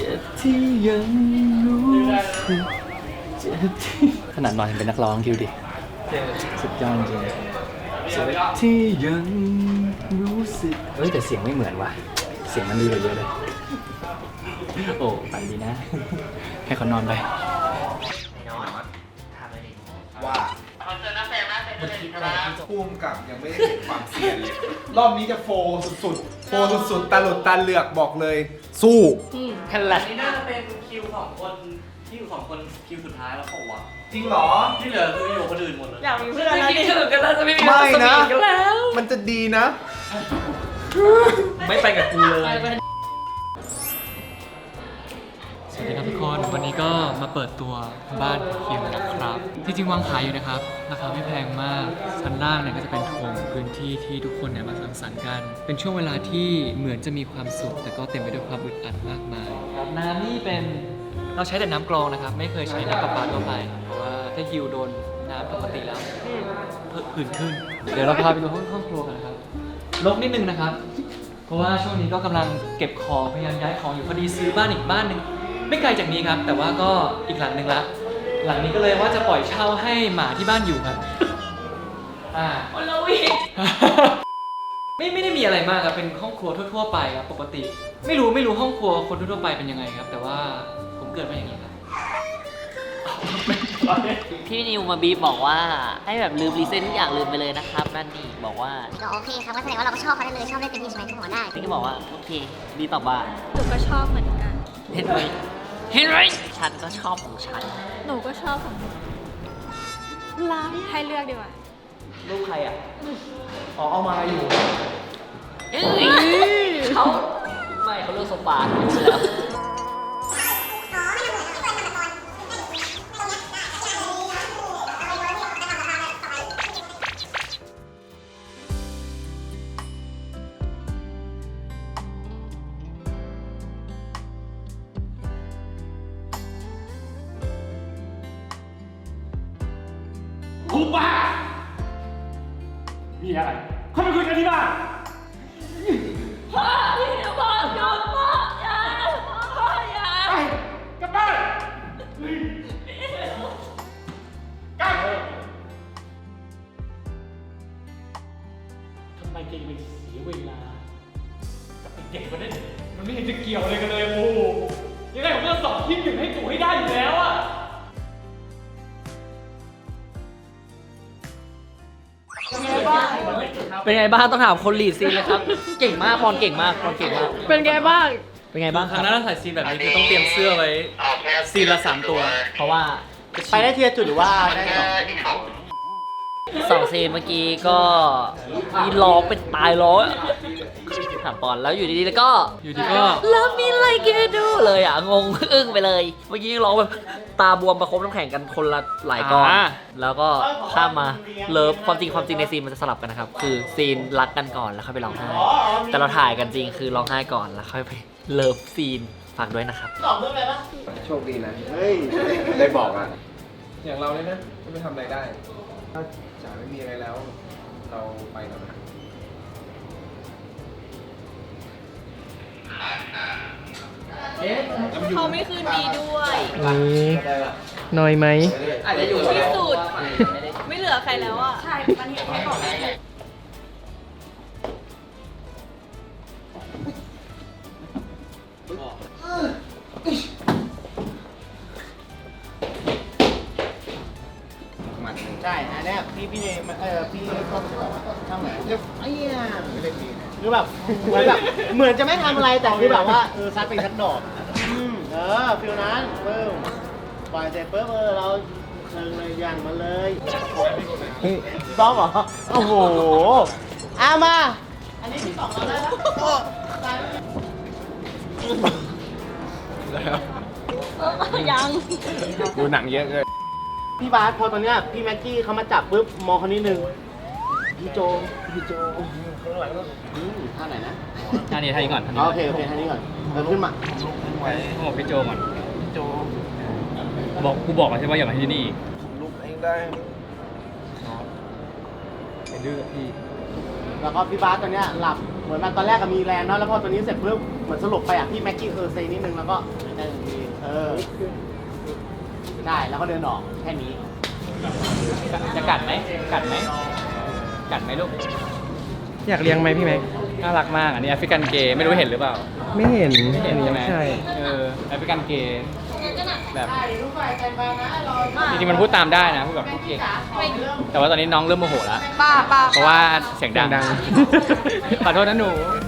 เจ็บที่ยังรู้สึกเจ็บที่ขนาดนอนยังเป็นนักร้องคิวดิสุดยอดจริงเจ็บที่ยังรู้สึกเฮ้ยแต่เสียงไม่เหมือนว่ะ เสียงมันดีกว่าเยอะเลย โอ้ฝันดีนะ ให้เขานอนไป ภูมิกับยังไม่ได้เห็นความเซียนเลยรอบนี้จะโฟร์สุดๆโฟร์สุดๆตาหลุดตาเหลือกบอกเลย สู้แค่แหละ นี่น่าจะเป็นคิวของคนที่อยู่ของคนคิวสุดท้ายแล้วเขาวะจริงเหรอ ที่เหลือคืออยู่คนอื่นหมดเลยอยากมีเพื่อนไม่นะคิดดิถึงกันแล้วจะไม่มีไม่นะสวีทกันแล้วมันจะดีนะ ไม่ไปกับกูเลย สวัสดีครับทุกคนวันนี้ก็มาเปิดตัวบ้านคิวนะครับ ที่จริงวางขายอยู่นะครับราคาไม่แพงมากชั้นล่างเนี่ยก็จะเป็นโถงพื้นที่ที่ทุกคนเนี่ยมาสังสรรค์กัน เป็นช่วงเวลาที่เหมือนจะมีความสุข แต่ก็เต็มไปด้วยความอึดอัดมากมายน้ำนี่เป็นเราใช้แต่น้ำกรองนะครับ ไม่เคยใช้น้ำประปาทั่วไปเพราะว่าถ้าฮิวโดนน้ำปกติแล้วเพิ่มผื่นขึ้น เดี๋ยวเราพาไปดูห้องห้องครัวกันนะครับรกนิดนึงนะครับ เพราะว่าช่วงนี้ก็กำลังเก็บของพยายามย้ายของอยู่พอดีซื้อบ้านอีกบ้านหนึ่ง ไม่ไกลจากนี้ครับ แต่ว่าก็อีกหลังหนึ่งละ หลังนี้ก็เลยว่าจะปล่อยเช่าให้หมาที่บ้านอยู่ครับ อ่าโอลวีไม่ไม่ได้มีอะไรมากครับ เป็นห้องครัวทั่ว ๆ ไปครับปกติ ไม่รู้ไม่รู้ห้องครัวคนทั่วๆไปเป็นยังไงครับ แต่ว่าผมเกิดมาอย่างนี้ครับ พี่นิวมาบีบบอกว่าให้แบบลืมรีเซ็ตทุกอย่างลืมไปเลยนะครับ นั่นนี่บอกว่าก็โอเคครับก็แสดงว่าเราก็ชอบเขาได้เลยชอบเล่นเต็มที่ใช่ไหมทุกคนได้พี่ก็บอกว่าโอเคบีตอบว่าหนูก็ชอบเหมือนกัน เห็นไหม เห็นไหมฉันก็ชอบของฉัน หนูก็ชอบของหนูลาให้เลือกดีกว่ารูปใครอะ อ๋อเอามาอยู่ เอ้ยเขาไม่เขาเลือกโซฟาแล้ วทุบบ้ามีอะไรเขาไปคุยกันที่บ้านพ่อพี่จะบอกหยุดพ่ออย่าพ่ออย่าไปกลับบ้านกลับทำไมแกยังไปเสียเวลา กับไอ้เด็กมันเนี่ยมันไม่เห็นจะเกี่ยวอะไรกันเลยโอ้โหยังไงผมก็สอบที่หนึ่งให้กูให้ได้อยู่แล้วอะ เป็นไงบ้างต้องถามคนลีดซีนเลยครับ เก่งมากพรเก่งมากพรเก่งมาก เป็นไงบ้าง เป็นไงบ้างคครัรั้บงหน้าถ้าถ่ายซีนแบบนี้คือต้องเตรียมเสื้อไว้ ซีนละสามตัว เพราะว่า ไปได้ทีละจุดหรือว่าได้สองสอง ซีนเมื่อกี้ก็มีร้องเป็นตายร้องถามปอนแล้วอยู่ดีๆแล้วก็อยู่ดีก็ Love me like you do เลยอะงงอึ้งไปเลย เมื่อกี้ร้องแบบตาบวมประคบน้ำแข็งกันคนละหลายกองอ่าแล้วก็ข้ามมาเลิฟความจริงความจริงในซีนมันจะสลับกันนะครับ คือซีนรักกันก่อนแล้วค่อยไปร้องไห้แต่เราถ่ายกันจริงคือร้องไห้ก่อนแล้วค่อยไปเลิฟซีนฝากด้วยนะครับโชคดีนะเฮ้ยได้บอกอะ อย่างเราเลยนะจะไปทำอะไรได้ถ้าจ๋าไม่มีอะไรแล้ว เราไปแล้วนะเขาไม่คืนดีด้วยน้อยไหมที่สุด ไม่เหลือใครแล้วอะ ใช่ มันเห็นแค่ก่อน อันเนี้ยพี่พี่เออพี่ก็ทำเหมือนเรียกไอ้เนี่ยไม่ได้ดีนะคือแบบเหมือนแบบเหมือนจะไม่ทำอะไรแต่คือแบบว่าเออซัดไปสักดอกอืมเออฟิลนั้นปึ้มปล่อยเสร็จปุ๊บเออเราเชิงเลยอย่างมาเลยซ้อมเหรอโอ้โหเอามา อันนี้ที่สองเราได้แล้วโอ้ตายแล้วยัง ดูหนังเยอะเลย พี่บาสพอตอนเนี้ยพี่แม็กกี้เขามาจับปุ๊บมองคนนี้หนึ่งพี่โจพี่โจข้างหลังก็อืมท่าไหนนะท่านี้ท่านี้ก่อนท่านี้อ๋อโอเคโอเคท่านี้ก่อนเดินขึ้นมาต้องบอกพี่โจก่อนโจบอกกูบอกแล้วใช่ป่ะอย่ามาที่นี่อีกลุกเองได้ไอ้ดื้อพี่แล้วก็พี่บาสตอนเนี้ยหลับเหมือนแบบตอนแรกก็มีแรงเนาะแล้วพอตัวนี้เสร็จปุ๊บเหมือนสลบไปอะพี่แม็กกี้เออเซนิดนึงแล้วก็ได้ทันทีเออ ได้แล้วก็เดินออกแค่นี้ จะกัดไหมกัดไหมกัดไหมลูก อยากเลี้ยงไหมพี่แม็ก น่ารักมาก อันนี้แอฟริกันเกย์ไม่รู้เห็นหรือเปล่า ไม่เห็นไม่เห็นใช่ไหมใช่ เออแอฟริกันเกย์แบบใช่ลูกไฟแตงบางนะรอจริงๆมันพูดตามได้นะพูดแบบพูดเก่งแต่ว่าตอนนี้น้องเริ่มโมโหแล้วป้าป้าเพราะว่าเสียงดังเสียงดังขอโทษนะหนูเ